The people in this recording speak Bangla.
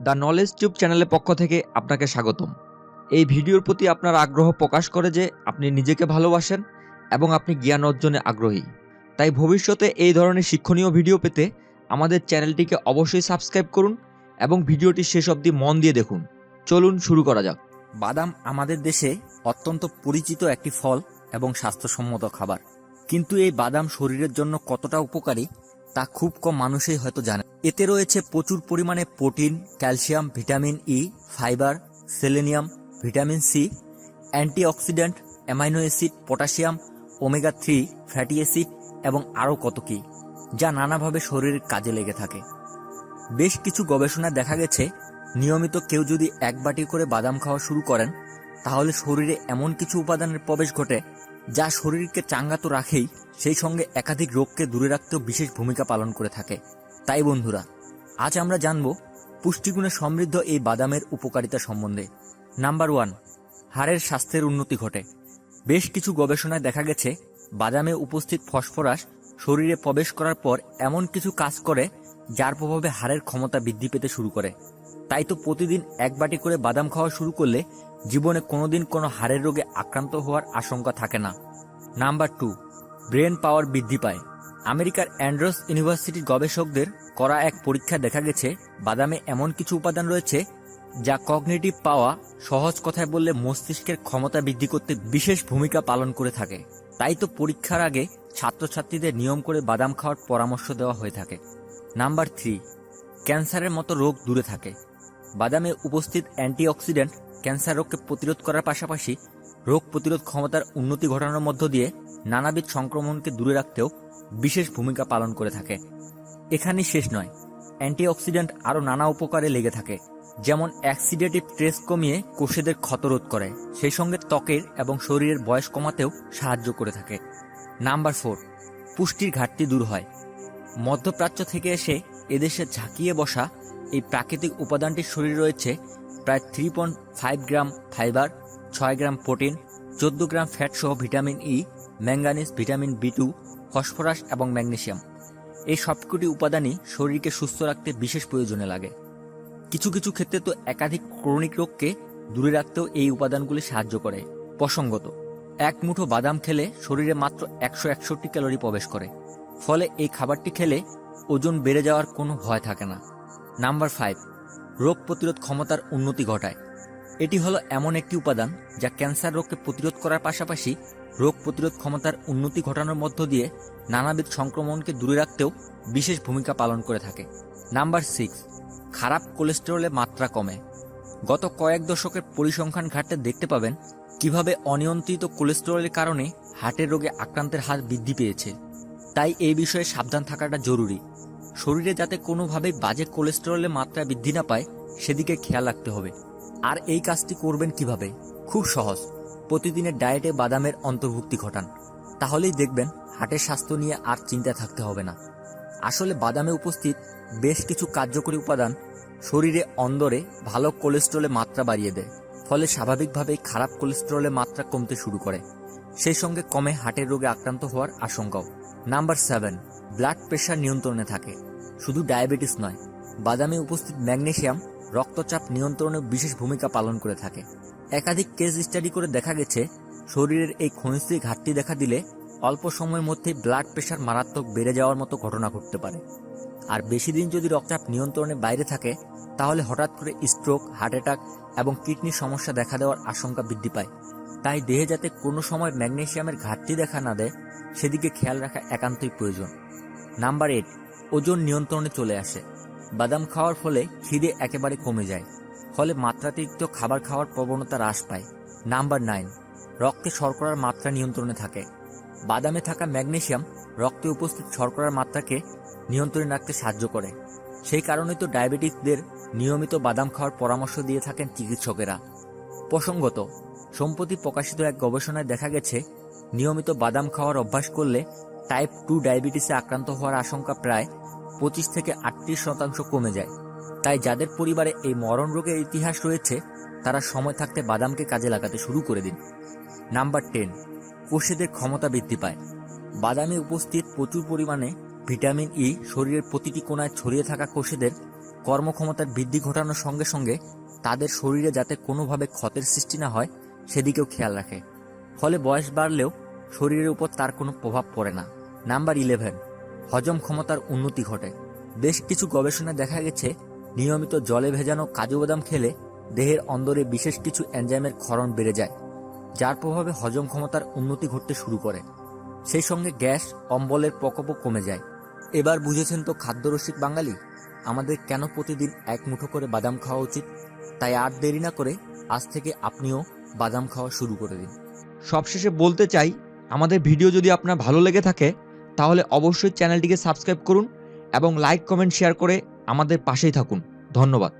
দ্য নলেজ টিউব চ্যানেলের পক্ষ থেকে আপনাকে স্বাগতম। এই ভিডিওর প্রতি আপনার আগ্রহ প্রকাশ করে যে আপনি নিজেকে ভালোবাসেন এবং আপনি জ্ঞান অর্জনে আগ্রহী। তাই ভবিষ্যতে এই ধরনের শিক্ষণীয় ভিডিও পেতে আমাদের চ্যানেলটিকে অবশ্যই সাবস্ক্রাইব করুন এবং ভিডিওটি শেষ অবধি মন দিয়ে দেখুন। চলুন শুরু করা যাক। বাদাম আমাদের দেশে অত্যন্ত পরিচিত একটি ফল এবং স্বাস্থ্যসম্মত খাবার। কিন্তু এই বাদাম শরীরের জন্য কতটা উপকারী তা খুব কম মানুষই হয়তো জানে। এতে রয়েছে প্রচুর পরিমাণে protein, calcium, vitamin E fibre, selenium, vitamin C antioxidant, amino acid potassium, omega three, fatty acid এবং আরও কত কী, যা নানাভাবে শরীরের কাজে লেগে থাকে। বেশ কিছু গবেষণায় দেখা গেছে, নিয়মিত কেউ যদি এক বাটি করে বাদাম খাওয়া শুরু করেন, তাহলে শরীরে এমন কিছু উপাদানের প্রবেশ ঘটে, যা শরীরকে চাঙ্গা তো রাখেই সেই সঙ্গে একাধিক রোগকে দূরে রাখতেও বিশেষ ভূমিকা পালন করে থাকে। তাই বন্ধুরা, আজ আমরা জানব পুষ্টিগুণে সমৃদ্ধ এই বাদামের উপকারিতা সম্বন্ধে। নাম্বার ওয়ান, হাড়ের স্বাস্থ্যের উন্নতি ঘটে। বেশ কিছু গবেষণায় দেখা গেছে, বাদামে উপস্থিত ফসফরাস শরীরে প্রবেশ করার পর এমন কিছু কাজ করে, যার প্রভাবে হাড়ের ক্ষমতা বৃদ্ধি পেতে শুরু করে। তাই তো প্রতিদিন এক বাটি করে বাদাম খাওয়া শুরু করলে জীবনে কোনোদিন কোনো হাড়ের রোগে আক্রান্ত হওয়ার আশঙ্কা থাকে না। নাম্বার টু, ব্রেন পাওয়ার বৃদ্ধি পায়। আমেরিকার অ্যান্ড্রস ইউনিভার্সিটির গবেষকদের করা এক পরীক্ষা দেখা গেছে, বাদামে এমন কিছু উপাদান রয়েছে যা কগনিটিভ পাওয়া সহজ কথায় বললে মস্তিষ্কের ক্ষমতা বৃদ্ধি করতে বিশেষ ভূমিকা পালন করে থাকে। তাই তো পরীক্ষার আগে ছাত্রছাত্রীদের নিয়ম করে বাদাম খাওয়ার পরামর্শ দেওয়া হয়ে থাকে। নাম্বার থ্রি, ক্যান্সারের মতো রোগ দূরে থাকে। বাদামে উপস্থিত অ্যান্টিঅক্সিডেন্ট ক্যান্সার রোগকে প্রতিরোধ করার পাশাপাশি রোগ প্রতিরোধ ক্ষমতার উন্নতি ঘটানোর মধ্য দিয়ে নানাবিধ সংক্রমণকে দূরে রাখতেও বিশেষ ভূমিকা পালন করে থাকে। এখানেই শেষ নয়, অ্যান্টিঅক্সিডেন্ট আরও নানা উপকারে লেগে থাকে, যেমন অ্যাক্সিডেটিভ স্ট্রেস কমিয়ে কোষেদের ক্ষতরোধ করে, সেই সঙ্গে ত্বকের এবং শরীরের বয়স কমাতেও সাহায্য করে থাকে। নাম্বার ফোর, পুষ্টির ঘাটতি দূর হয়। মধ্যপ্রাচ্য থেকে এসে এদেশে ঝাঁকিয়ে বসা এই প্রাকৃতিক উপাদানটির শরীরে রয়েছে প্রায় three point five gram fibre, ছয় গ্রাম প্রোটিন, চোদ্দ গ্রাম ফ্যাট সহ vitamin E manganese vitamin B two phosphorus এবং ম্যাগনেশিয়াম এই সবকটি উপাদানই শরীরকে সুস্থ রাখতে বিশেষ প্রয়োজনে লাগে। কিছু কিছু ক্ষেত্রে তো একাধিক ক্রনিক রোগকে দূরে রাখতেও এই উপাদানগুলি সাহায্য করে। প্রসঙ্গত, এক মুঠো বাদাম খেলে শরীরে মাত্র একশো একষট্টি ক্যালোরি প্রবেশ করে। ফলে এই খাবারটি খেলে ওজন বেড়ে যাওয়ার কোনো ভয় থাকে না। নাম্বার ফাইভ, রোগ প্রতিরোধ ক্ষমতার উন্নতি ঘটায়। এটি হলো এমন একটি উপাদান যা ক্যান্সার রোগকে প্রতিরোধ করার পাশাপাশি রোগ প্রতিরোধ ক্ষমতার উন্নতি ঘটানোর মধ্য দিয়ে নানাবিধ সংক্রমণকে দূরে রাখতেও বিশেষ ভূমিকা পালন করে থাকে। নাম্বার সিক্স, খারাপ কোলেস্টেরলের মাত্রা কমে। গত কয়েক দশকের পরিসংখ্যান ঘাটতে দেখতে পাবেন কীভাবে অনিয়ন্ত্রিত কোলেস্টেরলের কারণে হার্টের রোগে আক্রান্তের হার বৃদ্ধি পেয়েছে। তাই এই বিষয়ে সাবধান থাকাটা জরুরি। শরীরে যাতে কোনোভাবেই বাজে কোলেস্টেরলের মাত্রা বৃদ্ধি না পায়, সেদিকে খেয়াল রাখতে হবে। আর এই কাজটি করবেন কীভাবে? খুব সহজ। প্রতিদিনের ডায়েটে বাদামের অন্তর্ভুক্তি ঘটান। তাহলেই দেখবেন হাটের স্বাস্থ্য নিয়ে আর চিন্তা থাকতে হবে না। আসলে বাদামে উপস্থিত বেশ কিছু কার্যকরী উপাদান শরীরে, অন্দরে ভালো কোলেস্ট্রলের মাত্রা বাড়িয়ে দেয়। ফলে স্বাভাবিকভাবেই খারাপ কোলেস্ট্রলের মাত্রা কমতে শুরু করে। সেই সঙ্গে কমে হার্টের রোগে আক্রান্ত হওয়ার আশঙ্কাও। নাম্বার সেভেন, ব্লাড প্রেশার নিয়ন্ত্রণে থাকে। শুধু ডায়াবেটিস নয়, বাদামে উপস্থিত ম্যাগনেসিয়াম রক্তচাপ নিয়ন্ত্রণে বিশেষ ভূমিকা পালন করে থাকে। একাধিক কেস স্টাডি করে দেখা গেছে, শরীরের এই খনিজটির ঘাটতি দেখা দিলে অল্প সময়ের মধ্যেই ব্লাড প্রেশার মারাত্মক বেড়ে যাওয়ার মতো ঘটনা ঘটতে পারে। আর বেশি দিন যদি রক্তচাপ নিয়ন্ত্রণে বাইরে থাকে, তাহলে হঠাৎ করে স্ট্রোক, হার্ট অ্যাটাক এবং কিডনির সমস্যা দেখা দেওয়ার আশঙ্কা বৃদ্ধি পায়। তাই দেহে যাতে কোনো সময় ম্যাগনেসিয়ামের ঘাটতি দেখা না দেয়, সেদিকে খেয়াল রাখা একান্তই প্রয়োজন। নাম্বার এইট, ওজন নিয়ন্ত্রণে চলে আসে। বাদাম খাওয়ার ফলে খিদে একেবারে কমে যায়, ফলে মাত্রাতিরিক্ত খাবার খাওয়ার প্রবণতা হ্রাস পায়। নাম্বার নাইন, রক্তে শর্করার মাত্রা নিয়ন্ত্রণে থাকে। বাদামে থাকা ম্যাগনেশিয়াম রক্তে উপস্থিত শর্করার মাত্রাকে নিয়ন্ত্রণে রাখতে সাহায্য করে। সেই কারণেই তো ডায়াবেটিকদের নিয়মিত বাদাম খাওয়ার পরামর্শ দিয়ে থাকেন চিকিৎসকেরা। প্রসঙ্গত, সম্প্রতি প্রকাশিত এক গবেষণায় দেখা গেছে, নিয়মিত বাদাম খাওয়ার অভ্যাস করলে টাইপ টু ডায়াবেটিসে আক্রান্ত হওয়ার আশঙ্কা প্রায় পঁচিশ থেকে আটত্রিশ শতাংশ কমে যায়। তাই যাদের পরিবারে এই মরণ রোগের ইতিহাস রয়েছে, তারা সময় থাকতে বাদামকে কাজে লাগাতে শুরু করে দিন। নাম্বার টেন কোষেদের ক্ষমতা বৃদ্ধি পায়। বাদামে উপস্থিত প্রচুর পরিমাণে ভিটামিন ই শরীরের প্রতিটি কোণায় ছড়িয়ে থাকা কোষেদের কর্মক্ষমতার বৃদ্ধি ঘটানোর সঙ্গে সঙ্গে তাদের শরীরে যাতে কোনোভাবে ক্ষতের সৃষ্টি না হয়, সেদিকেও খেয়াল রাখে। ফলে বয়স বাড়লেও শরীরের উপর তার কোনো প্রভাব পড়ে না। নাম্বার ইলেভেন, হজম ক্ষমতার উন্নতি ঘটে। বেশ কিছু গবেষণায় দেখা গেছে, নিয়মিত জলে ভেজানো কাজু বাদাম খেলে দেহের অন্দরে বিশেষ কিছু এনজাইমের ক্ষরণ বেড়ে যায়, যার প্রভাবে হজম ক্ষমতার উন্নতি ঘটতে শুরু করে। সেই সঙ্গে গ্যাস, অম্বলের প্রকোপও কমে যায়। এবার বুঝেছেন তো খাদ্যরসিক বাঙালি, আমাদের কেন প্রতিদিন এক মুঠো করে বাদাম খাওয়া উচিত? তাই আর দেরি না করে আজ থেকে আপনিও বাদাম খাওয়া শুরু করে দিন। সবশেষে বলতে চাই, আমাদের ভিডিও যদি আপনার ভালো লেগে থাকে তাহলে অবশ্যই চ্যানেলটিকে সাবস্ক্রাইব করুন এবং লাইক কমেন্ট শেয়ার করে আমাদের পাশেই থাকুন। ধন্যবাদ।